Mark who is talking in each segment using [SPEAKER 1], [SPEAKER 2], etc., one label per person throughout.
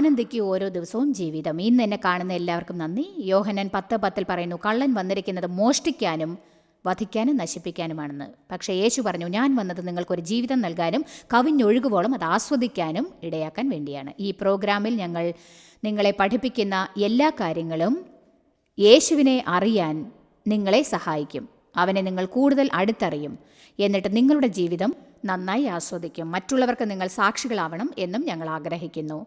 [SPEAKER 1] ആനന്ദിക്കൂ ഓരോ ദിവസവും ജീവിതം. ഇന്ന് എന്നെ കാണുന്ന എല്ലാവർക്കും നന്ദി. യോഹനൻ പത്ത് പത്തിൽ പറയുന്നു കള്ളൻ വന്നിരിക്കുന്നത് മോഷ്ടിക്കാനും വധിക്കാനും നശിപ്പിക്കാനുമാണെന്ന്. പക്ഷേ യേശു പറഞ്ഞു ഞാൻ വന്നത് നിങ്ങൾക്കൊരു ജീവിതം നൽകാനും കവിഞ്ഞൊഴുകുവോളം അത് ആസ്വദിക്കാനും ഇടയാക്കാൻ വേണ്ടിയാണ്. ഈ പ്രോഗ്രാമിൽ ഞങ്ങൾ നിങ്ങളെ പഠിപ്പിക്കുന്ന എല്ലാ കാര്യങ്ങളും യേശുവിനെ അറിയാൻ നിങ്ങളെ സഹായിക്കും. അവനെ നിങ്ങൾ കൂടുതൽ അടുത്തറിയും. എന്നിട്ട് നിങ്ങളുടെ ജീവിതം നന്നായി ആസ്വദിക്കും. മറ്റുള്ളവർക്ക് നിങ്ങൾ സാക്ഷികളാവണം എന്നും ഞങ്ങൾ ആഗ്രഹിക്കുന്നു.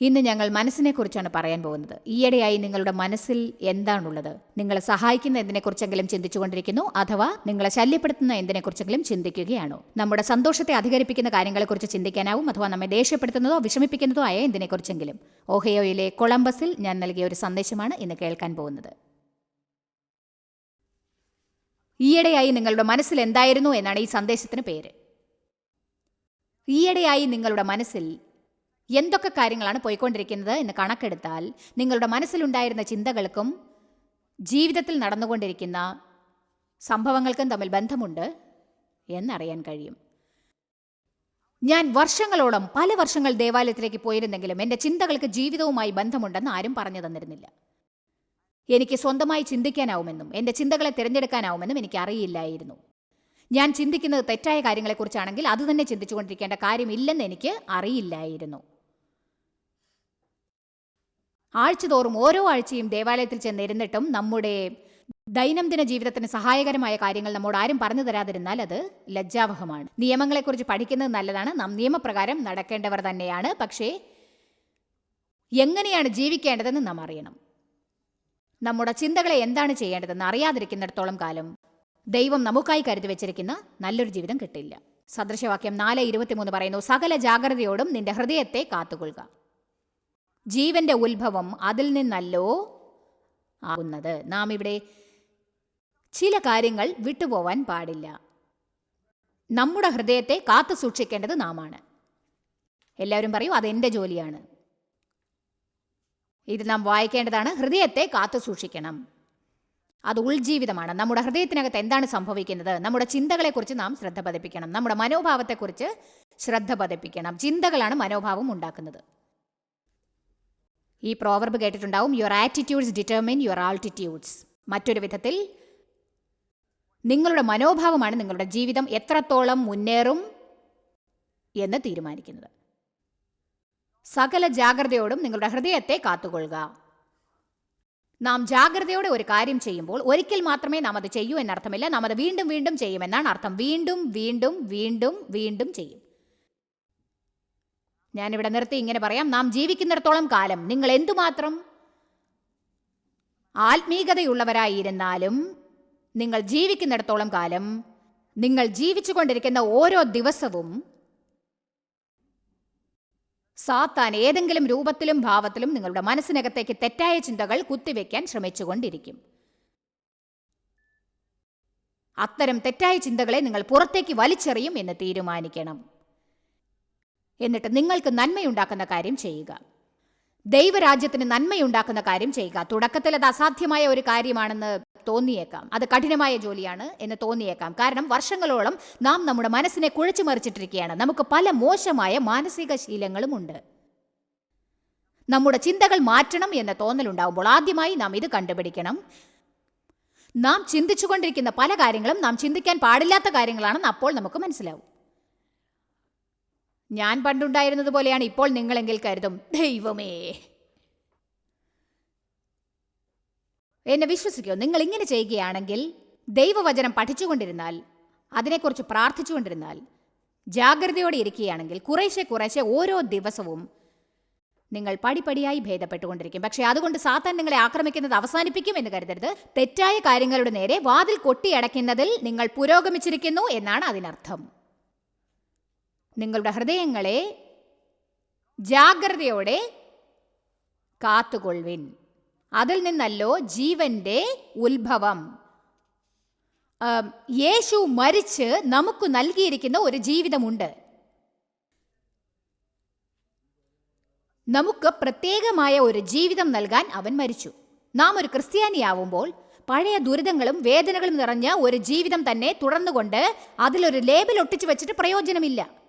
[SPEAKER 1] ഇന്ന് ഞങ്ങൾ മനസ്സിനെക്കുറിച്ചാണ് പറയാൻ പോകുന്നത്. ഈയിടെയായി നിങ്ങളുടെ മനസ്സിൽ എന്താണുള്ളത്? നിങ്ങളെ സഹായിക്കുന്ന എന്തിനെക്കുറിച്ചെങ്കിലും ചിന്തിച്ചുകൊണ്ടിരിക്കുന്നു അഥവാ നിങ്ങളെ ശല്യപ്പെടുത്തുന്ന എന്തിനെക്കുറിച്ചെങ്കിലും ചിന്തിക്കുകയാണോ? നമ്മുടെ സന്തോഷത്തെ അധികരിപ്പിക്കുന്ന കാര്യങ്ങളെക്കുറിച്ച് ചിന്തിക്കാനാവും അഥവാ നമ്മെ ദേഷ്യപ്പെടുത്തുന്നതോ വിഷമിപ്പിക്കുന്നതോ ആയ എന്തിനെക്കുറിച്ചെങ്കിലും. ഓഹയോയിലെ കൊളംബസിൽ ഞാൻ നൽകിയ ഒരു സന്ദേശമാണ് ഇന്ന് കേൾക്കാൻ പോകുന്നത്. ഈയിടെയായി നിങ്ങളുടെ മനസ്സിൽ എന്തായിരുന്നു എന്നാണ് ഈ സന്ദേശത്തിന് പേര്. ഈയിടെയായി നിങ്ങളുടെ മനസ്സിൽ എന്തൊക്കെ കാര്യങ്ങളാണ് പോയിക്കൊണ്ടിരിക്കുന്നത് എന്ന് കണക്കെടുത്താൽ നിങ്ങളുടെ മനസ്സിലുണ്ടായിരുന്ന ചിന്തകൾക്കും ജീവിതത്തിൽ നടന്നുകൊണ്ടിരിക്കുന്ന സംഭവങ്ങൾക്കും തമ്മിൽ ബന്ധമുണ്ട് എന്നറിയാൻ കഴിയും. ഞാൻ വർഷങ്ങളോളം പല വർഷങ്ങൾ ദേവാലയത്തിലേക്ക് പോയിരുന്നെങ്കിലും എന്റെ ചിന്തകൾക്ക് ജീവിതവുമായി ബന്ധമുണ്ടെന്ന് ആരും പറഞ്ഞു തന്നിരുന്നില്ല. എനിക്ക് സ്വന്തമായി ചിന്തിക്കാനാവുമെന്നും എന്റെ ചിന്തകളെ തിരഞ്ഞെടുക്കാനാവുമെന്നും എനിക്ക് അറിയില്ലായിരുന്നു. ഞാൻ ചിന്തിക്കുന്നത് തെറ്റായ കാര്യങ്ങളെക്കുറിച്ചാണെങ്കിൽ അതുതന്നെ ചിന്തിച്ചുകൊണ്ടിരിക്കേണ്ട കാര്യമില്ലെന്ന് എനിക്ക് അറിയില്ലായിരുന്നു. ആഴ്ചതോറും ഓരോ ആഴ്ചയും ദേവാലയത്തിൽ ചെന്നിരുന്നിട്ടും നമ്മുടെ ദൈനംദിന ജീവിതത്തിന് സഹായകരമായ കാര്യങ്ങൾ നമ്മോട് ആരും പറഞ്ഞു തരാതിരുന്നാൽ അത് ലജ്ജാവഹമാണ്. നിയമങ്ങളെക്കുറിച്ച് പഠിക്കുന്നത് നല്ലതാണ്. നാം നിയമപ്രകാരം നടക്കേണ്ടവർ തന്നെയാണ്. പക്ഷേ എങ്ങനെയാണ് ജീവിക്കേണ്ടതെന്ന് നാം അറിയണം. നമ്മുടെ ചിന്തകളെ എന്താണ് ചെയ്യേണ്ടതെന്ന് അറിയാതിരിക്കുന്നിടത്തോളം കാലം ദൈവം നമുക്കായി കരുതി വെച്ചിരിക്കുന്ന നല്ലൊരു ജീവിതം കിട്ടില്ല. സദൃശവാക്യം നാല് ഇരുപത്തിമൂന്ന് പറയുന്നു സകല ജാഗ്രതയോടും നിന്റെ ഹൃദയത്തെ കാത്തുകൊള്ളുക. ജീവന്റെ ഉത്ഭവം അതിൽ നിന്നല്ലോ ആകുന്നത്. നാം ഇവിടെ ചില കാര്യങ്ങൾ വിട്ടുപോവാൻ പാടില്ല. നമ്മുടെ ഹൃദയത്തെ കാത്തു സൂക്ഷിക്കേണ്ടത് നാമാണ്. എല്ലാവരും പറയും അതെന്റെ ജോലിയാണ്. ഇത് നാം വായിക്കേണ്ടതാണ് ഹൃദയത്തെ കാത്തു സൂക്ഷിക്കണം. അത് ഉൾജീവിതമാണ്. നമ്മുടെ ഹൃദയത്തിനകത്ത് എന്താണ് സംഭവിക്കുന്നത്? നമ്മുടെ ചിന്തകളെക്കുറിച്ച് നാം ശ്രദ്ധ പതിപ്പിക്കണം. നമ്മുടെ മനോഭാവത്തെക്കുറിച്ച് ശ്രദ്ധ പതിപ്പിക്കണം. ചിന്തകളാണ് മനോഭാവം ഉണ്ടാക്കുന്നത്. ഈ പ്രോവർബ് കേട്ടിട്ടുണ്ടാവും your attitudes determine your altitudes മറ്റൊരു വിധത്തിൽ നിങ്ങളുടെ മനോഭാവമാണ് നിങ്ങളുടെ ജീവിതം എത്രത്തോളം മുന്നേറും എന്ന് തീരുമാനിക്കുന്നത്. സകല ജാഗ്രതയോടും നിങ്ങളുടെ ഹൃദയത്തെ കാത്തുകൊള്ളുക. നാം ജാഗ്രതയോടെ ഒരു കാര്യം ചെയ്യുമ്പോൾ ഒരിക്കൽ മാത്രമേ നാം അത് ചെയ്യൂ എന്നർത്ഥമില്ല. നാം അത് വീണ്ടും വീണ്ടും ചെയ്യുമെന്നാണ് അർത്ഥം. വീണ്ടും വീണ്ടും വീണ്ടും വീണ്ടും ചെയ്യും. ഞാനിവിടെ നിർത്തി ഇങ്ങനെ പറയാം. നാം ജീവിക്കുന്നിടത്തോളം കാലം നിങ്ങൾ എന്തുമാത്രം ആത്മീകതയുള്ളവരായിരുന്നാലും നിങ്ങൾ ജീവിക്കുന്നിടത്തോളം കാലം നിങ്ങൾ ജീവിച്ചുകൊണ്ടിരിക്കുന്ന ഓരോ ദിവസവും സാത്താൻ ഏതെങ്കിലും രൂപത്തിലും ഭാവത്തിലും നിങ്ങളുടെ മനസ്സിനകത്തേക്ക് തെറ്റായ ചിന്തകൾ കുത്തിവെക്കാൻ ശ്രമിച്ചുകൊണ്ടിരിക്കും. അത്തരം തെറ്റായ ചിന്തകളെ നിങ്ങൾ പുറത്തേക്ക് വലിച്ചെറിയും എന്ന് തീരുമാനിക്കണം. എന്നിട്ട് നിങ്ങൾക്ക് നന്മയുണ്ടാക്കുന്ന കാര്യം ചെയ്യുക. ദൈവരാജ്യത്തിന് നന്മയുണ്ടാക്കുന്ന കാര്യം ചെയ്യുക. തുടക്കത്തിൽ അത് അസാധ്യമായ ഒരു കാര്യമാണെന്ന് തോന്നിയേക്കാം. അത് കഠിനമായ ജോലിയാണ് എന്ന് തോന്നിയേക്കാം. കാരണം വർഷങ്ങളോളം നാം നമ്മുടെ മനസ്സിനെ കുഴച്ചു മറിച്ചിട്ടിരിക്കുകയാണ്. നമുക്ക് പല മോശമായ മാനസിക ശീലങ്ങളും ഉണ്ട്. നമ്മുടെ ചിന്തകൾ മാറ്റണം എന്ന തോന്നലുണ്ടാവുമ്പോൾ ആദ്യമായി നാം ഇത് കണ്ടുപിടിക്കണം. നാം ചിന്തിച്ചുകൊണ്ടിരിക്കുന്ന പല കാര്യങ്ങളും നാം ചിന്തിക്കാൻ പാടില്ലാത്ത കാര്യങ്ങളാണെന്ന് അപ്പോൾ നമുക്ക് മനസ്സിലാവും. ഞാൻ പണ്ടുണ്ടായിരുന്നത് പോലെയാണ് ഇപ്പോൾ നിങ്ങളെങ്കിൽ കരുതും. ദൈവമേ. എന്നെ വിശ്വസിക്കൂ? നിങ്ങൾ ഇങ്ങനെ ചെയ്യുകയാണെങ്കിൽ ദൈവവചനം പഠിച്ചുകൊണ്ടിരുന്നാൽ അതിനെക്കുറിച്ച് പ്രാർത്ഥിച്ചുകൊണ്ടിരുന്നാൽ ജാഗ്രതയോടെ ഇരിക്കുകയാണെങ്കിൽ കുറേശ്ശെ കുറേശ്ശെ ഓരോ ദിവസവും നിങ്ങൾ പടിപടിയായി ഭേദപ്പെട്ടുകൊണ്ടിരിക്കും. പക്ഷേ അതുകൊണ്ട് സാത്താൻ നിങ്ങളെ ആക്രമിക്കുന്നത് അവസാനിപ്പിക്കും എന്ന് കരുതരുത്. തെറ്റായ കാര്യങ്ങളുടെ നേരെ വാതിൽ കൊട്ടിയടയ്ക്കുന്നതിൽ നിങ്ങൾ പുരോഗമിച്ചിരിക്കുന്നു എന്നാണ് അതിനർത്ഥം. നിങ്ങളുടെ ഹൃദയങ്ങളെ ജാഗ്രതയോടെ കാത്തുകൊള്ളുവിൻ. അതിൽ നിന്നല്ലോ ജീവന്റെ ഉത്ഭവം. യേശു മരിച്ച് നമുക്ക് നൽകിയിരിക്കുന്ന ഒരു ജീവിതമുണ്ട്. നമുക്ക് പ്രത്യേകമായ ഒരു ജീവിതം നൽകാൻ അവൻ മരിച്ചു. നാം ഒരു ക്രിസ്ത്യാനിയാവുമ്പോൾ പഴയ ദുരിതങ്ങളും വേദനകളും നിറഞ്ഞ ഒരു ജീവിതം തന്നെ തുടർന്നുകൊണ്ട് അതിലൊരു ലേബൽ ഒട്ടിച്ചു വെച്ചിട്ട് പ്രയോജനമില്ല.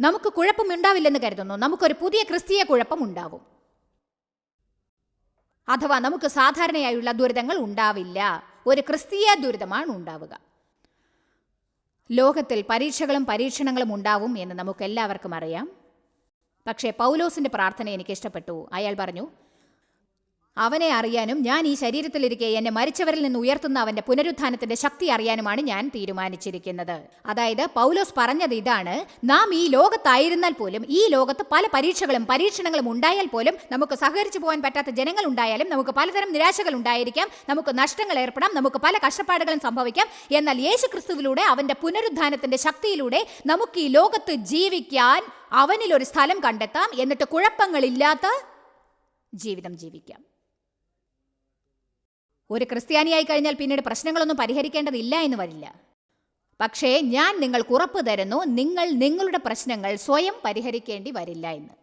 [SPEAKER 1] നമുക്ക് കുഴപ്പമുണ്ടാവില്ലെന്ന് കരുതുന്നു. നമുക്കൊരു പുതിയ ക്രിസ്തീയ കുഴപ്പമുണ്ടാവും അഥവാ നമുക്ക് സാധാരണയായുള്ള ദുരിതങ്ങൾ ഉണ്ടാവില്ല. ഒരു ക്രിസ്തീയ ദുരിതമാണ് ഉണ്ടാവുക. ലോകത്തിൽ പരീക്ഷകളും പരീക്ഷണങ്ങളും ഉണ്ടാവും എന്ന് നമുക്ക് എല്ലാവർക്കും അറിയാം. പക്ഷേ പൗലോസിന്റെ പ്രാർത്ഥന എനിക്ക് ഇഷ്ടപ്പെട്ടു. അയാൾ പറഞ്ഞു അവനെ അറിയാനും ഞാൻ ഈ ശരീരത്തിലിരിക്കെ എന്നെ മരിച്ചവരിൽ നിന്ന് ഉയർത്തുന്ന അവന്റെ പുനരുത്ഥാനത്തിന്റെ ശക്തി അറിയാനുമാണ് ഞാൻ തീരുമാനിച്ചിരിക്കുന്നത്. അതായത് പൗലോസ് പറഞ്ഞത് ഇതാണ് നാം ഈ ലോകത്തായിരുന്നാൽ പോലും ഈ ലോകത്ത് പല പരീക്ഷകളും പരീക്ഷണങ്ങളും ഉണ്ടായാൽ പോലും നമുക്ക് സഹകരിച്ചു പോകാൻ പറ്റാത്ത ജനങ്ങൾ ഉണ്ടായാലും നമുക്ക് പലതരം നിരാശകൾ ഉണ്ടായിരിക്കാം നമുക്ക് നഷ്ടങ്ങൾ ഏർപ്പെടാം നമുക്ക് പല കഷ്ടപ്പാടുകളും സംഭവിക്കാം. എന്നാൽ യേശു ക്രിസ്തുവിലൂടെ അവന്റെ പുനരുദ്ധാനത്തിന്റെ ശക്തിയിലൂടെ നമുക്ക് ഈ ലോകത്ത് ജീവിക്കാൻ അവനിൽ ഒരു സ്ഥലം കണ്ടെത്താം എന്നിട്ട് കുഴപ്പങ്ങളില്ലാത്ത ജീവിതം ജീവിക്കാം. ഒരു ക്രിസ്ത്യാനിയായി കഴിഞ്ഞാൽ പിന്നീട് പ്രശ്നങ്ങളൊന്നും പരിഹരിക്കേണ്ടതില്ല എന്ന് വരില്ല. പക്ഷേ ഞാൻ നിങ്ങൾക്ക് ഉറപ്പ് തരുന്നു നിങ്ങൾ നിങ്ങളുടെ പ്രശ്നങ്ങൾ സ്വയം പരിഹരിക്കേണ്ടി വരില്ല എന്ന്.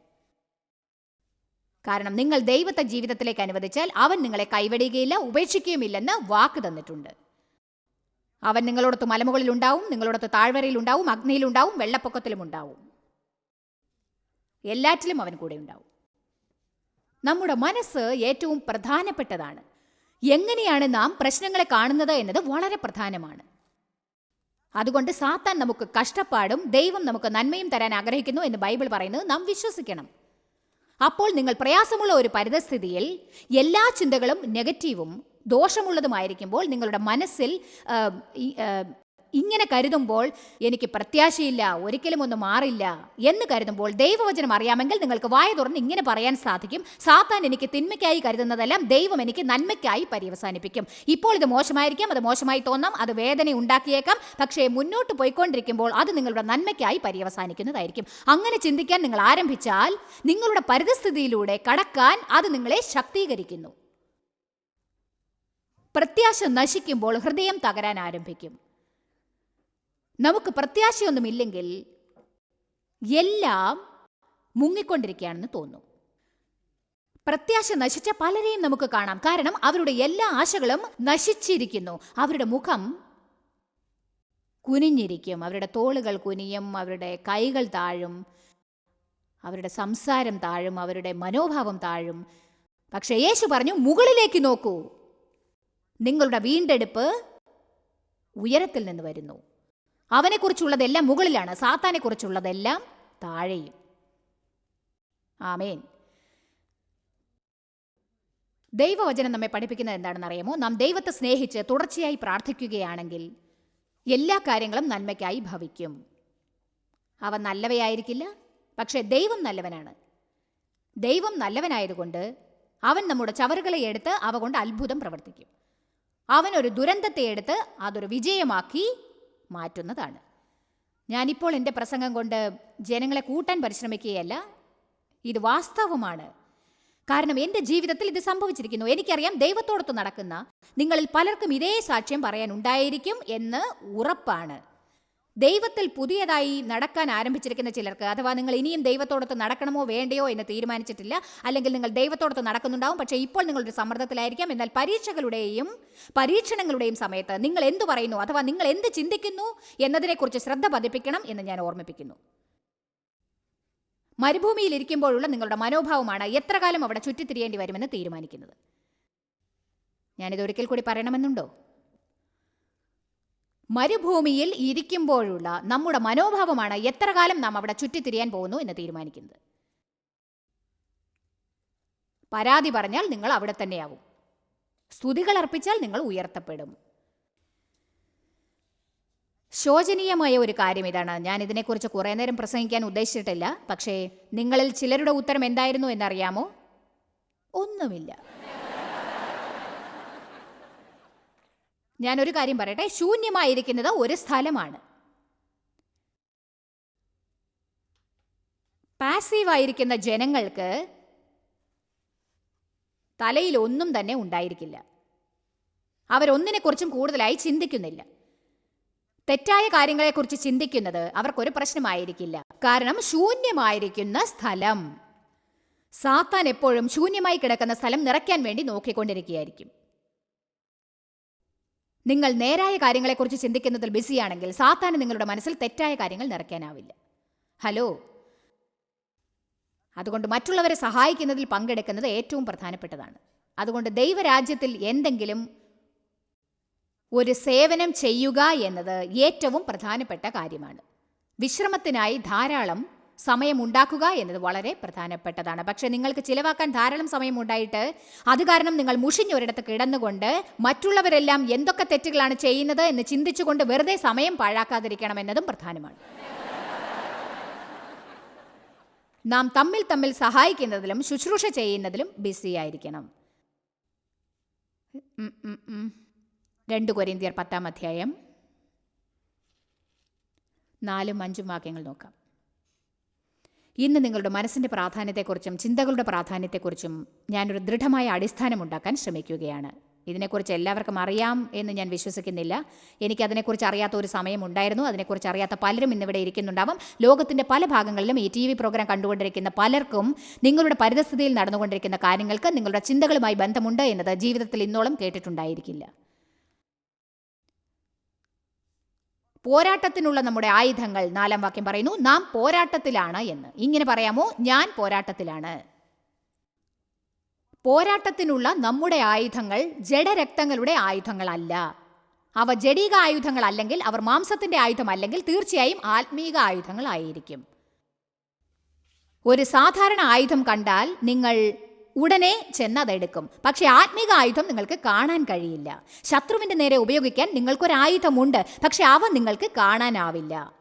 [SPEAKER 1] കാരണം നിങ്ങൾ ദൈവത്തെ ജീവിതത്തിലേക്ക് അനുവദിച്ചാൽ അവൻ നിങ്ങളെ കൈവടിയുകയില്ല ഉപേക്ഷിക്കുകയുമില്ലെന്ന് വാക്ക് തന്നിട്ടുണ്ട്. അവൻ നിങ്ങളോടൊത്ത് മലമുകളിൽ ഉണ്ടാവും നിങ്ങളോടൊത്ത് താഴ്വരയിൽ ഉണ്ടാവും അഗ്നിയിലുണ്ടാവും വെള്ളപ്പൊക്കത്തിലും ഉണ്ടാവും. എല്ലാറ്റിലും അവൻ കൂടെ ഉണ്ടാവും നമ്മുടെ മനസ്സ് ഏറ്റവും പ്രധാനപ്പെട്ടതാണ്. എങ്ങനെയാണ് നാം പ്രശ്നങ്ങളെ കാണുന്നത് എന്നത് വളരെ പ്രധാനമാണ്. അതുകൊണ്ട് സാത്താൻ നമുക്ക് കഷ്ടപ്പാടും ദൈവം നമുക്ക് നന്മയും തരാൻ ആഗ്രഹിക്കുന്നു എന്ന് ബൈബിൾ പറയുന്നത് നാം വിശ്വസിക്കണം. അപ്പോൾ നിങ്ങൾ പ്രയാസമുള്ള ഒരു പരിതസ്ഥിതിയിൽ എല്ലാ ചിന്തകളും നെഗറ്റീവും ദോഷമുള്ളതുമായിരിക്കുമ്പോൾ നിങ്ങളുടെ മനസ്സിൽ ഇങ്ങനെ കരുതുമ്പോൾ എനിക്ക് പ്രത്യാശയില്ല ഒരിക്കലും ഒന്നും മാറില്ല എന്ന് കരുതുമ്പോൾ ദൈവവചനം അറിയാമെങ്കിൽ നിങ്ങൾക്ക് വായ തുറന്ന് ഇങ്ങനെ പറയാൻ സാധിക്കും. സാത്താൻ എനിക്ക് തിന്മയ്ക്കായി കരുതുന്നതെല്ലാം ദൈവം എനിക്ക് നന്മയ്ക്കായി പര്യവസാനിപ്പിക്കും. ഇപ്പോൾ ഇത് മോശമായിരിക്കാം അത് മോശമായി തോന്നാം അത് വേദന ഉണ്ടാക്കിയേക്കാം. പക്ഷേ മുന്നോട്ട് പോയിക്കൊണ്ടിരിക്കുമ്പോൾ അത് നിങ്ങളുടെ നന്മയ്ക്കായി പര്യവസാനിക്കുന്നതായിരിക്കും. അങ്ങനെ ചിന്തിക്കാൻ നിങ്ങൾ ആരംഭിച്ചാൽ നിങ്ങളുടെ പരിതസ്ഥിതിയിലൂടെ കടക്കാൻ അത് നിങ്ങളെ ശക്തീകരിക്കുന്നു. പ്രത്യാശ നശിക്കുമ്പോൾ ഹൃദയം തകരാൻ ആരംഭിക്കും. നമുക്ക് പ്രത്യാശയൊന്നുമില്ലെങ്കിൽ എല്ലാം മുങ്ങിക്കൊണ്ടിരിക്കുകയാണെന്ന് തോന്നും. പ്രത്യാശ നശിച്ച പലരെയും നമുക്ക് കാണാം. കാരണം അവരുടെ എല്ലാ ആശകളും നശിച്ചിരിക്കുന്നു. അവരുടെ മുഖം കുനിഞ്ഞിരിക്കും. അവരുടെ തോളുകൾ കുനിയും അവരുടെ കൈകൾ താഴും അവരുടെ സംസാരം താഴും അവരുടെ മനോഭാവം താഴും. പക്ഷേ യേശു പറഞ്ഞു മുകളിലേക്ക് നോക്കൂ. നിങ്ങളുടെ വീണ്ടെടുപ്പ് ഉയരത്തിൽ നിന്ന് വരുന്നു. അവനെക്കുറിച്ചുള്ളതെല്ലാം മുകളിലാണ് സാത്താനെക്കുറിച്ചുള്ളതെല്ലാം താഴെയും. ആമേൻ. ദൈവവചനം നമ്മെ പഠിപ്പിക്കുന്നത് എന്താണെന്ന് അറിയാമോ നാം ദൈവത്തെ സ്നേഹിച്ച് തുടർച്ചയായി പ്രാർത്ഥിക്കുകയാണെങ്കിൽ എല്ലാ കാര്യങ്ങളും നന്മയ്ക്കായി ഭവിക്കും. അവ നല്ലവയായിരിക്കില്ല പക്ഷേ ദൈവം നല്ലവനാണ്. ദൈവം നല്ലവനായതുകൊണ്ട് അവൻ നമ്മുടെ ചവറുകളെ എടുത്ത് അവ കൊണ്ട് അത്ഭുതം പ്രവർത്തിക്കും. അവനൊരു ദുരന്തത്തെ എടുത്ത് അതൊരു വിജയമാക്കി മാറ്റുന്നതാണ്. ഞാനിപ്പോൾ എന്റെ പ്രസംഗം കൊണ്ട് ജനങ്ങളെ കൂട്ടാൻ പരിശ്രമിക്കുകയല്ല ഇത് വാസ്തവമാണ്. കാരണം എന്റെ ജീവിതത്തിൽ ഇത് സംഭവിച്ചിരിക്കുന്നു. എനിക്കറിയാം ദൈവത്തോടൊത്ത് നടക്കുന്ന നിങ്ങളിൽ പലർക്കും ഇതേ സാക്ഷ്യം പറയാനുണ്ടായിരിക്കും എന്ന് ഉറപ്പാണ്. ദൈവത്തിൽ പുതിയതായി നടക്കാൻ ആരംഭിച്ചിരിക്കുന്ന ചിലർക്ക് അഥവാ നിങ്ങൾ ഇനിയും ദൈവത്തോടൊത്ത് നടക്കണമോ വേണ്ടയോ എന്ന് തീരുമാനിച്ചിട്ടില്ല അല്ലെങ്കിൽ നിങ്ങൾ ദൈവത്തോടൊത്ത് നടക്കുന്നുണ്ടാവും പക്ഷേ ഇപ്പോൾ നിങ്ങളൊരു സമ്മർദ്ദത്തിലായിരിക്കാം. എന്നാൽ പരീക്ഷകളുടെയും പരീക്ഷണങ്ങളുടെയും സമയത്ത് നിങ്ങൾ എന്തു പറയുന്നു അഥവാ നിങ്ങൾ എന്ത് ചിന്തിക്കുന്നു എന്നതിനെക്കുറിച്ച് ശ്രദ്ധ പതിപ്പിക്കണം എന്ന് ഞാൻ ഓർമ്മിപ്പിക്കുന്നു. മരുഭൂമിയിൽ ഇരിക്കുമ്പോഴുള്ള നിങ്ങളുടെ മനോഭാവമാണ് എത്ര കാലം അവിടെ ചുറ്റിത്തിരിയേണ്ടി വരുമെന്ന് തീരുമാനിക്കുന്നത്. ഞാനിത് ഒരിക്കൽ കൂടി പറയണമെന്നുണ്ടോ? മരുഭൂമിയിൽ ഇരിക്കുമ്പോഴുള്ള നമ്മുടെ മനോഭാവമാണ് എത്ര കാലം നാം അവിടെ ചുറ്റിത്തിരിയാൻ പോകുന്നു എന്ന് തീരുമാനിക്കുന്നത്. പരാതി പറഞ്ഞാൽ നിങ്ങൾ അവിടെ തന്നെയാവും. സ്തുതികൾ അർപ്പിച്ചാൽ നിങ്ങൾ ഉയർത്തപ്പെടും. ശോചനീയമായ ഒരു കാര്യം ഇതാണ്. ഞാൻ ഇതിനെക്കുറിച്ച് കുറേ നേരം പ്രസംഗിക്കാൻ ഉദ്ദേശിച്ചിട്ടില്ല. പക്ഷേ നിങ്ങളിൽ ചിലരുടെ ഉത്തരം എന്തായിരുന്നു എന്നറിയാമോ? ഒന്നുമില്ല. ഞാനൊരു കാര്യം പറയട്ടെ? ശൂന്യമായിരിക്കുന്നത് ഒരു സ്ഥലമാണ്. പാസീവായിരിക്കുന്ന ജനങ്ങൾക്ക് തലയിൽ ഒന്നും തന്നെ ഉണ്ടായിരിക്കില്ല. അവരൊന്നിനെക്കുറിച്ചും കൂടുതലായി ചിന്തിക്കുന്നില്ല. തെറ്റായ കാര്യങ്ങളെക്കുറിച്ച് ചിന്തിക്കുന്നത് അവർക്കൊരു പ്രശ്നമായിരിക്കില്ല. കാരണം ശൂന്യമായിരിക്കുന്ന സ്ഥലം. സാത്താൻ എപ്പോഴും ശൂന്യമായി കിടക്കുന്ന സ്ഥലം നിറയ്ക്കാൻ വേണ്ടി നോക്കിക്കൊണ്ടിരിക്കുകയായിരിക്കും. നിങ്ങൾ നേരായ കാര്യങ്ങളെക്കുറിച്ച് ചിന്തിക്കുന്നതിൽ ബിസിയാണെങ്കിൽ സാത്താന് നിങ്ങളുടെ മനസ്സിൽ തെറ്റായ കാര്യങ്ങൾ നിറയ്ക്കാനാവില്ല. ഹലോ? അതുകൊണ്ട് മറ്റുള്ളവരെ സഹായിക്കുന്നതിൽ പങ്കെടുക്കുന്നത് ഏറ്റവും പ്രധാനപ്പെട്ടതാണ്. അതുകൊണ്ട് ദൈവരാജ്യത്തിൽ എന്തെങ്കിലും ഒരു സേവനം ചെയ്യുക എന്നത് ഏറ്റവും പ്രധാനപ്പെട്ട കാര്യമാണ്. വിശ്രമത്തിനായി ധാരാളം സമയം ഉണ്ടാക്കുക എന്നത് വളരെ പ്രധാനപ്പെട്ടതാണ്. പക്ഷേ നിങ്ങൾക്ക് ചിലവാക്കാൻ ധാരാളം സമയമുണ്ടായിട്ട് അത് കാരണം നിങ്ങൾ മുഷിഞ്ഞൊരിടത്ത് കിടന്നുകൊണ്ട് മറ്റുള്ളവരെല്ലാം എന്തൊക്കെ തെറ്റുകളാണ് ചെയ്യുന്നത് എന്ന് ചിന്തിച്ചുകൊണ്ട് വെറുതെ സമയം പാഴാക്കാതിരിക്കണം എന്നതും പ്രധാനമാണ്. നാം തമ്മിൽ തമ്മിൽ സഹായിക്കുന്നതിലും ശുശ്രൂഷ ചെയ്യുന്നതിലും ബിസി ആയിരിക്കണം. രണ്ട് കൊരിന്തിയർ പത്താം അധ്യായം. നാലും അഞ്ചും വാക്യങ്ങൾ നോക്കാം. ഇന്ന് നിങ്ങളുടെ മനസ്സിന്റെ പ്രാധാന്യത്തെക്കുറിച്ചും ചിന്തകളുടെ പ്രാധാന്യത്തെക്കുറിച്ചും ഞാനൊരു ദൃഢമായ അടിസ്ഥാനം ഉണ്ടാക്കാൻ ശ്രമിക്കുകയാണ്. ഇതിനെക്കുറിച്ച് എല്ലാവർക്കും അറിയാം എന്ന് ഞാൻ വിശ്വസിക്കുന്നില്ല. എനിക്ക് അതിനെക്കുറിച്ച് അറിയാത്ത ഒരു സമയമുണ്ടായിരുന്നു അതിനെക്കുറിച്ച് അറിയാത്ത പലരും ഇന്നിവിടെ ഇരിക്കുന്നുണ്ടാവും. ലോകത്തിന്റെ പല ഭാഗങ്ങളിലും ഈ ടി വി പ്രോഗ്രാം കണ്ടുകൊണ്ടിരിക്കുന്ന പലർക്കും നിങ്ങളുടെ പരിതസ്ഥിതിയിൽ നടന്നുകൊണ്ടിരിക്കുന്ന കാര്യങ്ങൾക്ക് നിങ്ങളുടെ ചിന്തകളുമായി ബന്ധമുണ്ട് എന്നത് ജീവിതത്തിൽ ഇന്നോളം കേട്ടിട്ടുണ്ടായിരിക്കില്ല. പോരാട്ടത്തിനുള്ള നമ്മുടെ ആയുധങ്ങൾ നാലാം വാക്യം പറയുന്നു. നാം പോരാട്ടത്തിലാണ് എന്ന്. ഇങ്ങനെ പറയാമോ? ഞാൻ പോരാട്ടത്തിലാണ് പോരാട്ടത്തിനുള്ള നമ്മുടെ ആയുധങ്ങൾ ജഡരക്തങ്ങളുടെ ആയുധങ്ങളല്ല. അവ ജഡീക ആയുധങ്ങൾ അല്ലെങ്കിൽ അവർ മാംസത്തിന്റെ ആയുധം അല്ലെങ്കിൽ തീർച്ചയായും ആത്മീക ആയുധങ്ങളായിരിക്കും ഒരു സാധാരണ ആയുധം കണ്ടാൽ നിങ്ങൾ ഉടനെ ചെന്നതെടുക്കും. പക്ഷേ ആത്മീക ആയുധം നിങ്ങൾക്ക് കാണാൻ കഴിയില്ല. ശത്രുവിന്റെ നേരെ ഉപയോഗിക്കാൻ നിങ്ങൾക്കൊരായുധമുണ്ട്. പക്ഷെ അവ നിങ്ങൾക്ക് കാണാനാവില്ല.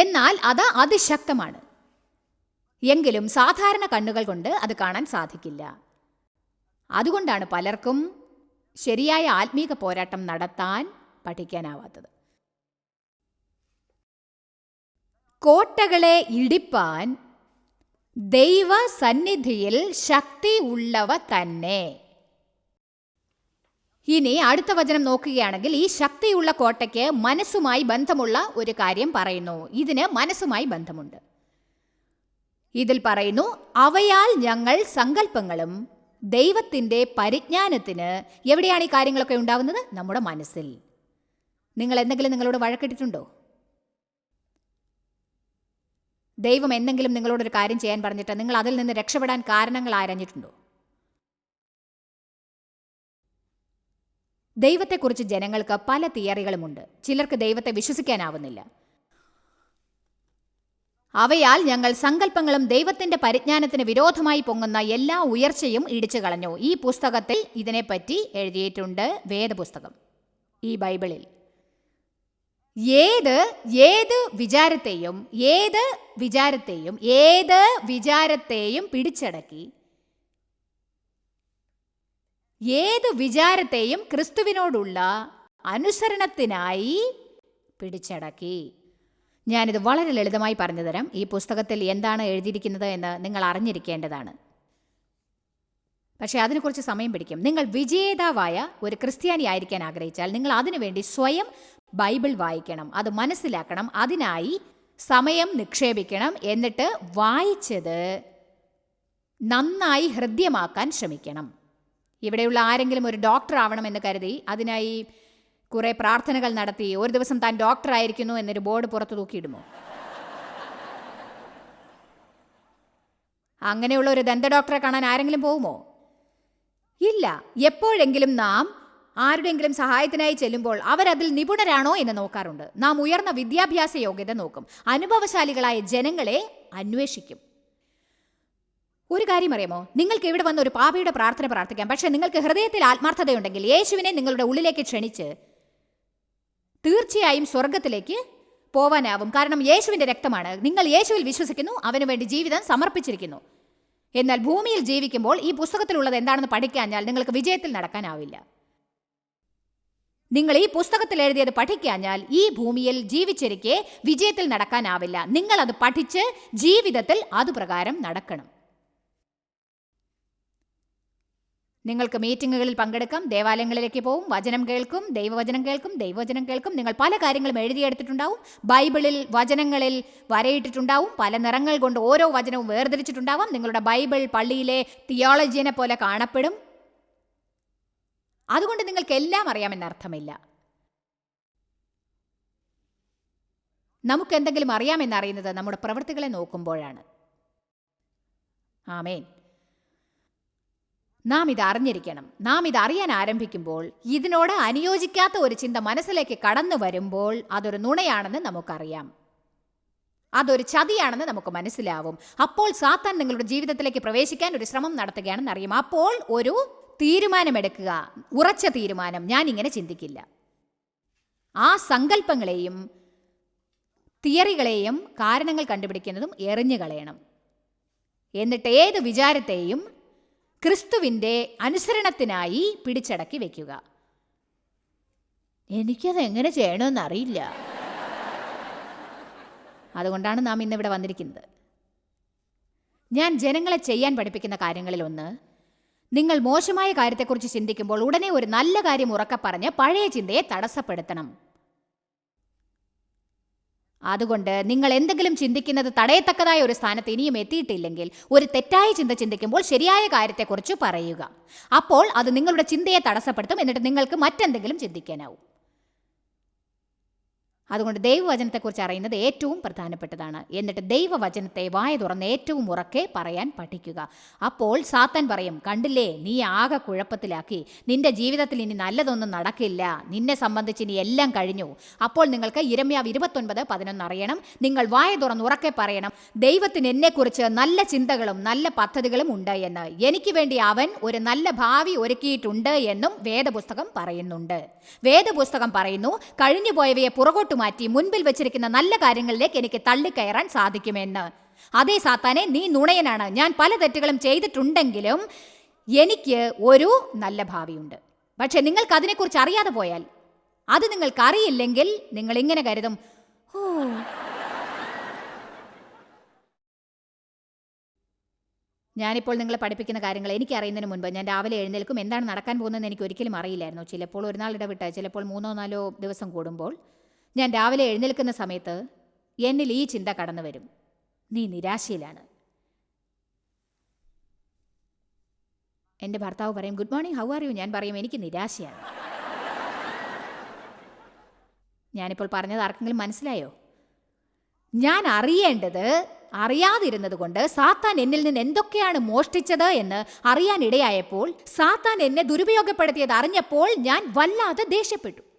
[SPEAKER 1] എന്നാൽ അത് അതിശക്തമാണ്. എങ്കിലും സാധാരണ കണ്ണുകൾ കൊണ്ട് അത് കാണാൻ സാധിക്കില്ല. അതുകൊണ്ടാണ് പലർക്കും ശരിയായ ആത്മീക പോരാട്ടം നടത്താൻ പഠിക്കാനാവാത്തത്. കോട്ടകളെ ഇടിപ്പാൻ ദൈവ സന്നിധിയിൽ ശക്തി ഉള്ളവ തന്നെ. ഇനി അടുത്ത വചനം നോക്കുകയാണെങ്കിൽ ഈ ശക്തിയുള്ള കോട്ടയ്ക്ക് മനസ്സുമായി ബന്ധമുള്ള ഒരു കാര്യം പറയുന്നു. ഇതിന് മനസ്സുമായി ബന്ധമുണ്ട്. ഇതിൽ പറയുന്നു അവയാൽ ഞങ്ങൾ സങ്കല്പങ്ങളും ദൈവത്തിന്റെ പരിജ്ഞാനത്തിന് എവിടെയാണ് ഈ കാര്യങ്ങളൊക്കെ ഉണ്ടാവുന്നത്? നമ്മുടെ മനസ്സിൽ. നിങ്ങൾ എന്തെങ്കിലും നിങ്ങളോട് വഴക്കിട്ടിട്ടുണ്ടോ? ദൈവം എന്തെങ്കിലും നിങ്ങളോടൊരു കാര്യം ചെയ്യാൻ പറഞ്ഞിട്ട് നിങ്ങൾ അതിൽ നിന്ന് രക്ഷപ്പെടാൻ കാരണങ്ങൾ ആരഞ്ഞിട്ടുണ്ടോ? ദൈവത്തെക്കുറിച്ച് ജനങ്ങൾക്ക് പല തിയറികളുമുണ്ട്. ചിലർക്ക് ദൈവത്തെ വിശ്വസിക്കാനാവുന്നില്ല. അവയാൽ ഞങ്ങൾ സങ്കല്പങ്ങളും ദൈവത്തിന്റെ പരിജ്ഞാനത്തിന് വിരോധമായി പൊങ്ങുന്ന എല്ലാ ഉയർച്ചയും ഇടിച്ചു കളഞ്ഞു. ഈ പുസ്തകത്തിൽ ഇതിനെപ്പറ്റി എഴുതിയിട്ടുണ്ട് വേദപുസ്തകം. ഈ ബൈബിളിൽ. ഏത് ഏത് വിചാരത്തെയും ഏത് വിചാരത്തെയും ഏത് വിചാരത്തെയും പിടിച്ചടക്കി. ഏത് വിചാരത്തെയും ക്രിസ്തുവിനോടുള്ള അനുസരണത്തിനായി പിടിച്ചടക്കി. ഞാനിത് വളരെ ലളിതമായി പറഞ്ഞു തരാം ഈ പുസ്തകത്തിൽ എന്താണ് എഴുതിയിരിക്കുന്നത് എന്ന് നിങ്ങൾ അറിഞ്ഞിരിക്കേണ്ടതാണ്. പക്ഷേ അതിനെക്കുറിച്ച് സമയം പിടിക്കും. നിങ്ങൾ വിജേതാവായ ഒരു ക്രിസ്ത്യാനി ആയിരിക്കാൻ ആഗ്രഹിച്ചാൽ നിങ്ങൾ അതിനുവേണ്ടി സ്വയം ബൈബിൾ വായിക്കണം അത് മനസ്സിലാക്കണം അതിനായി സമയം നിക്ഷേപിക്കണം എന്നിട്ട് വായിച്ചത് നന്നായി ഹൃദ്യമാക്കാൻ ശ്രമിക്കണം. ഇവിടെയുള്ള ആരെങ്കിലും ഒരു ഡോക്ടർ ആവണമെന്ന് കരുതി അതിനായി കുറെ പ്രാർത്ഥനകൾ നടത്തി ഒരു ദിവസം താൻ ഡോക്ടർ ആയിരിക്കുന്നു എന്നൊരു ബോർഡ് പുറത്തു തൂക്കിയിടുമോ? അങ്ങനെയുള്ള ഒരു ദന്ത ഡോക്ടറെ കാണാൻ ആരെങ്കിലും പോകുമോ? ഇല്ല. എപ്പോഴെങ്കിലും നാം ആരുടെയെങ്കിലും സഹായത്തിനായി ചെല്ലുമ്പോൾ അവരതിൽ നിപുണരാണോ എന്ന് നോക്കാറുണ്ട്. നാം ഉയർന്ന വിദ്യാഭ്യാസ യോഗ്യത നോക്കും. അനുഭവശാലികളായ ജനങ്ങളെ അന്വേഷിക്കും. ഒരു കാര്യം അറിയാമോ? നിങ്ങൾക്ക് ഇവിടെ വന്ന ഒരു പാപിയുടെ പ്രാർത്ഥന പ്രാർത്ഥിക്കാം. പക്ഷേ നിങ്ങൾക്ക് ഹൃദയത്തിൽ ആത്മാർത്ഥതയുണ്ടെങ്കിൽ യേശുവിനെ നിങ്ങളുടെ ഉള്ളിലേക്ക് ക്ഷണിച്ച് തീർച്ചയായും സ്വർഗത്തിലേക്ക് പോവാനാവും. കാരണം യേശുവിന്റെ രക്തമാണ്. നിങ്ങൾ യേശുവിൽ വിശ്വസിക്കുന്നു അവനുവേണ്ടി ജീവിതം സമർപ്പിച്ചിരിക്കുന്നു. എന്നാൽ ഭൂമിയിൽ ജീവിക്കുമ്പോൾ ഈ പുസ്തകത്തിലുള്ളത് എന്താണെന്ന് പഠിക്കാഞ്ഞാൽ നിങ്ങൾക്ക് വിജയത്തിൽ നടക്കാനാവില്ല. നിങ്ങൾ ഈ പുസ്തകത്തിൽ എഴുതിയത് പഠിക്കാഞ്ഞാൽ ഈ ഭൂമിയിൽ ജീവിച്ചിരിക്കെ വിജയത്തിൽ നടക്കാനാവില്ല. നിങ്ങൾ അത് പഠിച്ച് ജീവിതത്തിൽ അതുപ്രകാരം നടക്കണം. നിങ്ങൾക്ക് മീറ്റിങ്ങുകളിൽ പങ്കെടുക്കാം ദേവാലയങ്ങളിലേക്ക് പോവും വചനം കേൾക്കും ദൈവവചനം കേൾക്കും ദൈവവചനം കേൾക്കും. നിങ്ങൾ പല കാര്യങ്ങളും എഴുതിയെടുത്തിട്ടുണ്ടാവും. ബൈബിളിൽ വചനങ്ങളിൽ വരയിട്ടിട്ടുണ്ടാവും. പല നിറങ്ങൾ കൊണ്ട് ഓരോ വചനവും വേർതിരിച്ചിട്ടുണ്ടാവാം. നിങ്ങളുടെ ബൈബിൾ പള്ളിയിലെ തിയോളജിനെ പോലെ കാണപ്പെടും. അതുകൊണ്ട് നിങ്ങൾക്ക് എല്ലാം അറിയാമെന്നർത്ഥമില്ല നമുക്ക് എന്തെങ്കിലും അറിയാമെന്നറിയുന്നത് നമ്മുടെ പ്രവൃത്തികളെ നോക്കുമ്പോഴാണ്. ആമേൻ. നാം ഇത് അറിഞ്ഞിരിക്കണം. നാം ഇത് അറിയാൻ ആരംഭിക്കുമ്പോൾ ഇതിനോട് അനുയോജിക്കാത്ത ഒരു ചിന്ത മനസ്സിലേക്ക് കടന്നു വരുമ്പോൾ അതൊരു നുണയാണെന്ന് നമുക്കറിയാം. അതൊരു ചതിയാണെന്ന് നമുക്ക് മനസ്സിലാവും. അപ്പോൾ സാത്താൻ നിങ്ങളുടെ ജീവിതത്തിലേക്ക് പ്രവേശിക്കാൻ ഒരു ശ്രമം നടത്തുകയാണെന്ന് അറിയാം. അപ്പോൾ ഒരു തീരുമാനമെടുക്കുക. ഉറച്ച തീരുമാനം. ഞാൻ ഇങ്ങനെ ചിന്തിക്കില്ല. ആ സങ്കല്പങ്ങളെയും തിയറികളെയും കാരണങ്ങൾ കണ്ടുപിടിക്കുന്നതും എറിഞ്ഞു കളയണം. എന്നിട്ട് ഏത് വിചാരത്തെയും ക്രിസ്തുവിന്റെ അനുസരണത്തിനായി പിടിച്ചടക്കി വയ്ക്കുക എനിക്കത് എങ്ങനെ ചെയ്യണമെന്ന് അറിയില്ല. അതുകൊണ്ടാണ് നാം ഇന്നിവിടെ വന്നിരിക്കുന്നത്. ഞാൻ ജനങ്ങളെ ചെയ്യാൻ പഠിപ്പിക്കുന്ന കാര്യങ്ങളിൽ ഒന്ന് നിങ്ങൾ മോശമായ കാര്യത്തെക്കുറിച്ച് ചിന്തിക്കുമ്പോൾ ഉടനെ ഒരു നല്ല കാര്യം ഉറക്കെ പറഞ്ഞ് പഴയ ചിന്തയെ തടസ്സപ്പെടുത്തണം. അതുകൊണ്ട് നിങ്ങൾ എന്തെങ്കിലും ചിന്തിക്കുന്നത് തടയത്തക്കതായ ഒരു സ്ഥാനത്ത് ഇനിയും എത്തിയിട്ടില്ലെങ്കിൽ ഒരു തെറ്റായ ചിന്ത ചിന്തിക്കുമ്പോൾ ശരിയായ കാര്യത്തെക്കുറിച്ച് പറയുക. അപ്പോൾ അത് നിങ്ങളുടെ ചിന്തയെ തടസ്സപ്പെടുത്തും. എന്നിട്ട് നിങ്ങൾക്ക് മറ്റെന്തെങ്കിലും ചിന്തിക്കാനാവും. അതുകൊണ്ട് ദൈവവചനത്തെക്കുറിച്ച് അറിയുന്നത് ഏറ്റവും പ്രധാനപ്പെട്ടതാണ്. എന്നിട്ട് ദൈവവചനത്തെ വായ തുറന്ന് ഏറ്റവും ഉറക്കെ പറയാൻ പഠിക്കുക. അപ്പോൾ സാത്തൻ പറയും കണ്ടില്ലേ നീ ആകെ കുഴപ്പത്തിലാക്കി. നിന്റെ ജീവിതത്തിൽ ഇനി നല്ലതൊന്നും നടക്കില്ല. നിന്നെ സംബന്ധിച്ച് ഇനി എല്ലാം കഴിഞ്ഞു. അപ്പോൾ നിങ്ങൾക്ക് ഇരമ്യാവ് ഇരുപത്തൊൻപത് പതിനൊന്ന് അറിയണം. നിങ്ങൾ വായ തുറന്ന് ഉറക്കെ പറയണം. ദൈവത്തിന് എന്നെക്കുറിച്ച് നല്ല ചിന്തകളും നല്ല പദ്ധതികളും ഉണ്ട് എന്ന്. എനിക്ക് വേണ്ടി അവൻ ഒരു നല്ല ഭാവി ഒരുക്കിയിട്ടുണ്ട് എന്നും വേദപുസ്തകം പറയുന്നുണ്ട്. വേദപുസ്തകം പറയുന്നു കഴിഞ്ഞുപോയവയെ പുറകോട്ട് മാറ്റി മുൻപിൽ വെച്ചിരിക്കുന്ന നല്ല കാര്യങ്ങളിലേക്ക് എനിക്ക് തള്ളിക്കയറാൻ സാധിക്കുമെന്ന്. അതേ സാത്താനെ നീ നുണയനാണ്. ഞാൻ പല തെറ്റുകളും ചെയ്തിട്ടുണ്ടെങ്കിലും എനിക്ക് ഒരു നല്ല ഭാവിയുണ്ട്. പക്ഷെ നിങ്ങൾക്ക് അതിനെക്കുറിച്ച് അറിയാതെ പോയാൽ അത് നിങ്ങൾക്ക് അറിയില്ലെങ്കിൽ നിങ്ങൾ ഇങ്ങനെ കരുതും ഓ ഞാനിപ്പോൾ നിങ്ങളെ പഠിപ്പിക്കുന്ന കാര്യങ്ങൾ എനിക്ക് അറിയുന്നതിന് മുൻപ് ഞാൻ രാവിലെ എഴുന്നേൽക്കും. എന്താണ് നടക്കാൻ പോകുന്നതെന്ന് എനിക്ക് ഒരിക്കലും അറിയില്ലായിരുന്നു. ചിലപ്പോൾ ഒരു നാൾ ഇടവിട്ട് ചിലപ്പോൾ മൂന്നോ നാലോ ദിവസം കൂടുമ്പോൾ ഞാൻ രാവിലെ എഴുന്നേൽക്കുന്ന സമയത്ത് എന്നിൽ ഈ ചിന്ത കടന്നു വരും. നീ നിരാശയിലാണ്. എന്റെ ഭർത്താവ് പറയും good morning how are you ഞാൻ പറയും എനിക്ക് നിരാശയാണ്. ഞാനിപ്പോൾ പറഞ്ഞത് ആർക്കെങ്കിലും മനസ്സിലായോ? ഞാൻ അറിയേണ്ടത് അറിയാതിരുന്നത് കൊണ്ട് സാത്താൻ എന്നിൽ നിന്ന് എന്തൊക്കെയാണ് മോഷ്ടിച്ചത് എന്ന് അറിയാനിടയായപ്പോൾ സാത്താൻ എന്നെ ദുരുപയോഗപ്പെടുത്തിയത് അറിഞ്ഞപ്പോൾ ഞാൻ വല്ലാതെ ദേഷ്യപ്പെട്ടു.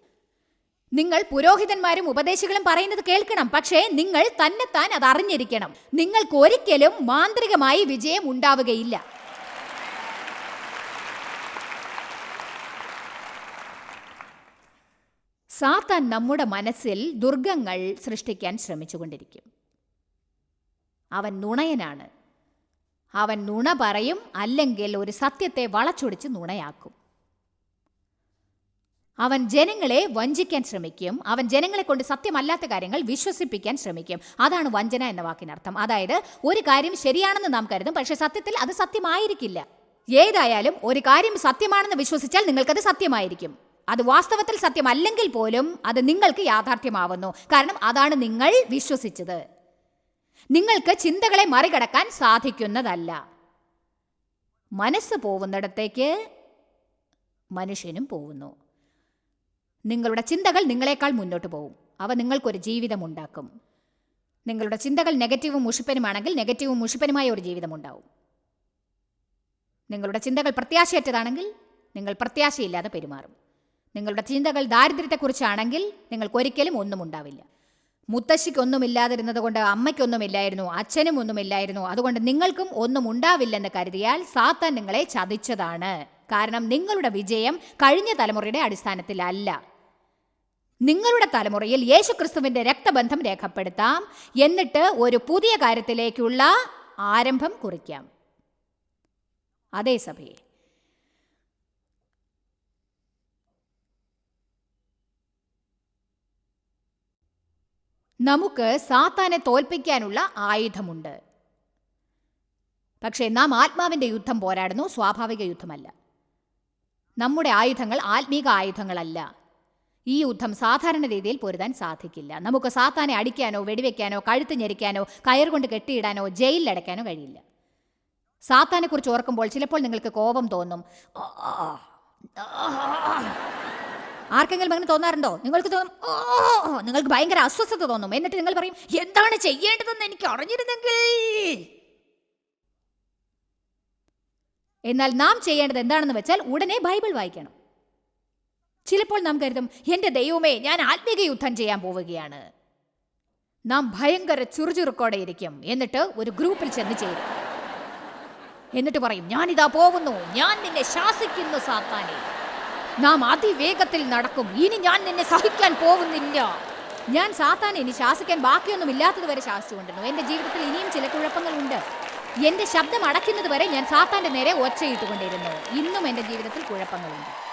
[SPEAKER 1] നിങ്ങൾ പുരോഹിതന്മാരും ഉപദേശികളും പറയുന്നത് കേൾക്കണം. പക്ഷേ നിങ്ങൾ തന്നെത്താൻ അത് അറിഞ്ഞിരിക്കണം. നിങ്ങൾക്ക് ഒരിക്കലും മാന്ത്രികമായി വിജയം ഉണ്ടാവുകയില്ല. സാത്താൻ നമ്മുടെ മനസ്സിൽ ദുർഗങ്ങൾ സൃഷ്ടിക്കാൻ ശ്രമിച്ചുകൊണ്ടിരിക്കും. അവൻ നുണയനാണ്. അവൻ നുണ പറയും അല്ലെങ്കിൽ ഒരു സത്യത്തെ വളച്ചൊടിച്ച് നുണയാക്കും. അവൻ ജനങ്ങളെ വഞ്ചിക്കാൻ ശ്രമിക്കും. അവൻ ജനങ്ങളെ കൊണ്ട് സത്യമല്ലാത്ത കാര്യങ്ങൾ വിശ്വസിപ്പിക്കാൻ ശ്രമിക്കും. അതാണ് വഞ്ചന എന്ന വാക്കിനർത്ഥം. അതായത് ഒരു കാര്യം ശരിയാണെന്ന് നാം കരുതും പക്ഷേ സത്യത്തിൽ അത് സത്യമായിരിക്കില്ല. ഏതായാലും ഒരു കാര്യം സത്യമാണെന്ന് വിശ്വസിച്ചാൽ നിങ്ങൾക്കത് സത്യമായിരിക്കും. അത് വാസ്തവത്തിൽ സത്യമല്ലെങ്കിൽ പോലും അത് നിങ്ങൾക്ക് യാഥാർത്ഥ്യമാവുന്നു. കാരണം അതാണ് നിങ്ങൾ വിശ്വസിച്ചത്. നിങ്ങൾക്ക് ചിന്തകളെ മറികടക്കാൻ സാധിക്കുന്നതല്ല. മനസ്സ് പോകുന്നിടത്തേക്ക് മനുഷ്യനും പോകുന്നു നിങ്ങളുടെ ചിന്തകൾ നിങ്ങളെക്കാൾ മുന്നോട്ട് പോകും അവ നിങ്ങൾക്കൊരു ജീവിതം ഉണ്ടാക്കും. നിങ്ങളുടെ ചിന്തകൾ നെഗറ്റീവും മുഷിപ്പനുമാണെങ്കിൽ നെഗറ്റീവും മുഷിപ്പനുമായ ഒരു ജീവിതം ഉണ്ടാവും. നിങ്ങളുടെ ചിന്തകൾ പ്രത്യാശയറ്റതാണെങ്കിൽ നിങ്ങൾ പ്രത്യാശയില്ലാതെ പെരുമാറും. നിങ്ങളുടെ ചിന്തകൾ ദാരിദ്ര്യത്തെക്കുറിച്ചാണെങ്കിൽ നിങ്ങൾക്ക് നിങ്ങൾക്കൊരിക്കലും ഒന്നും ഉണ്ടാവില്ല. മുത്തശ്ശിക്കൊന്നുമില്ലാതിരുന്നത് കൊണ്ട് അമ്മയ്ക്കൊന്നുമില്ലായിരുന്നു അച്ഛനും ഒന്നുമില്ലായിരുന്നു അതുകൊണ്ട് നിങ്ങൾക്കും ഒന്നും ഉണ്ടാവില്ലെന്ന് കരുതിയാൽ സാത്താൻ നിങ്ങളെ ചതിച്ചതാണ്. കാരണം നിങ്ങളുടെ വിജയം കഴിഞ്ഞ തലമുറയുടെ അടിസ്ഥാനത്തിലല്ല. നിങ്ങളുടെ തലമുറയിൽ യേശുക്രിസ്തുവിന്റെ രക്തബന്ധം രേഖപ്പെടുത്താം. എന്നിട്ട് ഒരു പുതിയ കാര്യത്തിലേക്കുള്ള ആരംഭം കുറിക്കാം. അതേ സഭയെ. നമുക്ക് സാത്താനെ തോൽപ്പിക്കാനുള്ള ആയുധമുണ്ട്. പക്ഷേ നാം ആത്മാവിന്റെ യുദ്ധം പോരാടുന്നു സ്വാഭാവിക യുദ്ധമല്ല. നമ്മുടെ ആയുധങ്ങൾ ആത്മീക ആയുധങ്ങളല്ല. ഈ യുദ്ധം സാധാരണ രീതിയിൽ പൊരുതാൻ സാധിക്കില്ല. നമുക്ക് സാത്താനെ അടിക്കാനോ വെടിവെക്കാനോ കഴുത്ത് ഞെരിക്കാനോ കയർ കൊണ്ട് കെട്ടിയിടാനോ ജയിലിലടയ്ക്കാനോ കഴിയില്ല. സാത്താനെക്കുറിച്ച് ഓർക്കുമ്പോൾ ചിലപ്പോൾ നിങ്ങൾക്ക് കോപം തോന്നും. ആർക്കെങ്കിലും അങ്ങനെ തോന്നാറുണ്ടോ? നിങ്ങൾക്ക് തോന്നും ഓ നിങ്ങൾക്ക് ഭയങ്കര അസ്വസ്ഥത തോന്നും. എന്നിട്ട് നിങ്ങൾ പറയും എന്താണ് ചെയ്യേണ്ടതെന്ന് എനിക്ക് അറിഞ്ഞിരുന്നെങ്കിൽ? എന്നാൽ നാം ചെയ്യേണ്ടത് എന്താണെന്ന് വെച്ചാൽ ഉടനെ ബൈബിൾ വായിക്കണം. ചിലപ്പോൾ നാം കരുതും എന്റെ ദൈവമേ ഞാൻ ആത്മീക യുദ്ധം ചെയ്യാൻ പോവുകയാണ്. നാം ഭയങ്കര ചുറുചുറുക്കോടെ ഇരിക്കും എന്നിട്ട് ഒരു ഗ്രൂപ്പിൽ ചെന്ന് ചേരും. എന്നിട്ട് പറയും ഞാനിതാ പോകുന്നു ഞാൻ നിന്നെ ശാസിക്കുന്നു സാത്താനെ. നാം അതിവേഗത്തിൽ നടക്കും ഇനി ഞാൻ നിന്നെ സഹിക്കാൻ പോകുന്നില്ല. ഞാൻ സാത്താനെ ഇനി ശാസിക്കാൻ ബാക്കിയൊന്നും ഇല്ലാത്തത് വരെ ശാസിച്ചുകൊണ്ടിരുന്നു. എന്റെ ജീവിതത്തിൽ ഇനിയും ചില കുഴപ്പങ്ങളുണ്ട്. എന്റെ ശബ്ദം അടയ്ക്കുന്നത് വരെ ഞാൻ സാത്താന്റെ നേരെ ഒച്ചയിട്ടുകൊണ്ടിരുന്നു. ഇന്നും എന്റെ ജീവിതത്തിൽ കുഴപ്പങ്ങളുണ്ട്.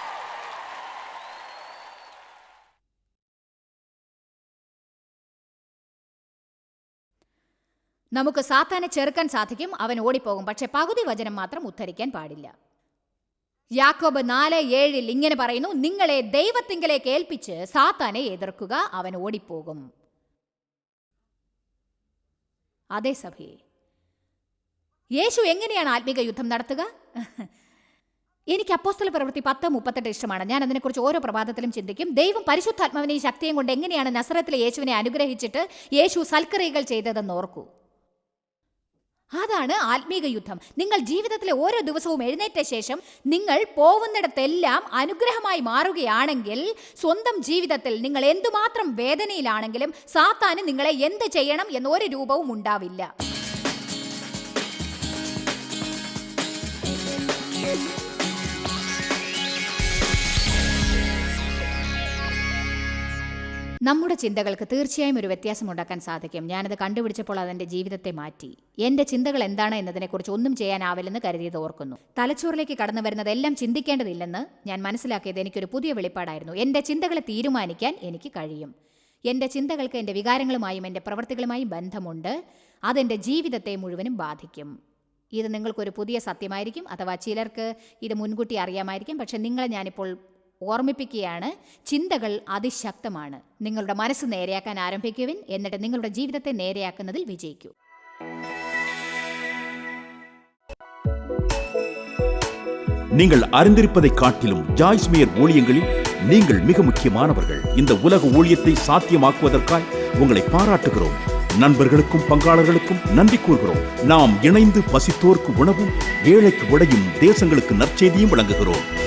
[SPEAKER 1] നമുക്ക് സാത്താനെ ചെറുക്കാൻ സാധിക്കും അവൻ ഓടിപ്പോകും. പക്ഷെ പകുതി വചനം മാത്രം ഉദ്ധരിക്കാൻ പാടില്ല. യാക്കോബ് നാല് ഏഴിൽ ഇങ്ങനെ പറയുന്നു നിങ്ങളെ ദൈവത്തിങ്കലേക്ക് ഏൽപ്പിച്ച് സാത്താനെ എതിർക്കുക അവൻ ഓടിപ്പോകും. അതേ സഭയെ. യേശു എങ്ങനെയാണ് ആത്മീക യുദ്ധം നടത്തുക? എനിക്ക് അപ്പോസ്തല പ്രവൃത്തി പത്ത് മുപ്പത്തെട്ട് ഇഷ്ടമാണ്. ഞാൻ അതിനെക്കുറിച്ച് ഓരോ പ്രഭാതത്തിലും ചിന്തിക്കും. ദൈവം പരിശുദ്ധാത്മാവിനെയും ശക്തിയും കൊണ്ട് എങ്ങനെയാണ് നസറത്തിലെ യേശുവിനെ അനുഗ്രഹിച്ചിട്ട് യേശു സൽക്കറികൾ ചെയ്തതെന്ന് ഓർക്കൂ. അതാണ് ആത്മീക യുദ്ധം. നിങ്ങൾ ജീവിതത്തിലെ ഓരോ ദിവസവും എഴുന്നേറ്റ ശേഷം നിങ്ങൾ പോകുന്നിടത്തെല്ലാം അനുഗ്രഹമായി മാറുകയാണെങ്കിൽ സ്വന്തം ജീവിതത്തിൽ നിങ്ങൾ എന്തുമാത്രം വേദനയിലാണെങ്കിലും സാത്താന് നിങ്ങളെ എന്ത് ചെയ്യണം എന്നൊരു രൂപവും ഉണ്ടാവില്ല. നമ്മുടെ ചിന്തകൾക്ക് തീർച്ചയായും ഒരു വ്യത്യാസം ഉണ്ടാക്കാൻ സാധിക്കും. ഞാനത് കണ്ടുപിടിച്ചപ്പോൾ അതെന്റെ ജീവിതത്തെ മാറ്റി. എന്റെ ചിന്തകൾ എന്താണ് എന്നതിനെക്കുറിച്ച് ഒന്നും ചെയ്യാനാവില്ലെന്ന് കരുതിയത് ഓർക്കുന്നു. തലച്ചോറിലേക്ക് കടന്നു വരുന്നതെല്ലാം ചിന്തിക്കേണ്ടതില്ലെന്ന് ഞാൻ മനസ്സിലാക്കിയത് എനിക്കൊരു പുതിയ വെളിപ്പാടായിരുന്നു. എന്റെ ചിന്തകളെ തീരുമാനിക്കാൻ എനിക്ക് കഴിയും. എന്റെ ചിന്തകൾക്ക് എന്റെ വികാരങ്ങളുമായും എന്റെ പ്രവൃത്തികളുമായും ബന്ധമുണ്ട്. അതെന്റെ ജീവിതത്തെ മുഴുവനും ബാധിക്കും. ഇത് നിങ്ങൾക്കൊരു പുതിയ സത്യമായിരിക്കും. അഥവാ ചിലർക്ക് ഇത് മുൻകൂട്ടി അറിയാമായിരിക്കും. പക്ഷെ നിങ്ങളെ ഞാനിപ്പോൾ ഓർമ്മിപ്പിക്കുകയാണ് ചിന്തകൾ അതിശക്തമാണ് നിങ്ങളുടെ മനസ്സ് നേരെയാക്കാൻ ആരംഭിക്കുവിൻ എന്നിട്ട് നിങ്ങളുടെ ജീവിതത്തെ നേരെയാക്കുന്നതിൽ വിജയിക്കൂ
[SPEAKER 2] நீங்கள் அறிந்திருப்பதை காட்டிலும் ஜாய்ஸ்மியர் ஊழியங்களில் நீங்கள் மிக முக்கியமானவர்கள் இந்த உலக ஊழியத்தை சாத்தியமாக்குவதற்காய் உங்களை பாராட்டுகிறோம் நண்பர்களுக்கும் பங்காளர்களுக்கும் நன்றி கூறுகிறோம் நாம் இணைந்து பசித்தோர்க்கு உணவும் ஏழைக்கு உடையும் தேசங்களுக்கு நற்செய்தியும் வழங்குகிறோம்